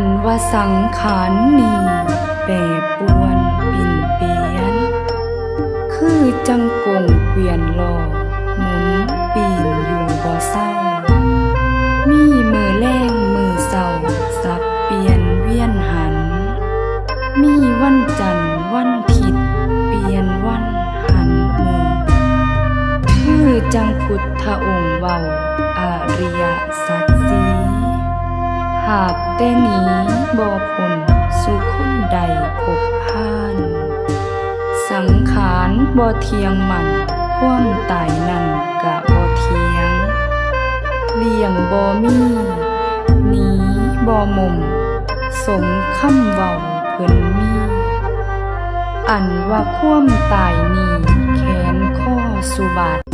นว่าสังขารนี้แปรปวนปิ่นเปลี่ยน คือจังกงเกวียนล้อหมุนปีนอยู่บ่เศร้า มีมือแรงมือเศร้าสับเปลี่ยนเวียนหัน มีวันจันทร์วันผิดเปลี่ยนวันหันมือ คือจังพุทธองค์เว้าอา แต่หนี้บ่พ้นสุคนใดพบพาน สังขารบ่เทียงมันความตายนั่นกะบ่เทียง เลี่ยงบ่มีหนีบ่มมสมคำเว้าเพิ่นมี อันว่าความตายนี้แขนข้อสุบาท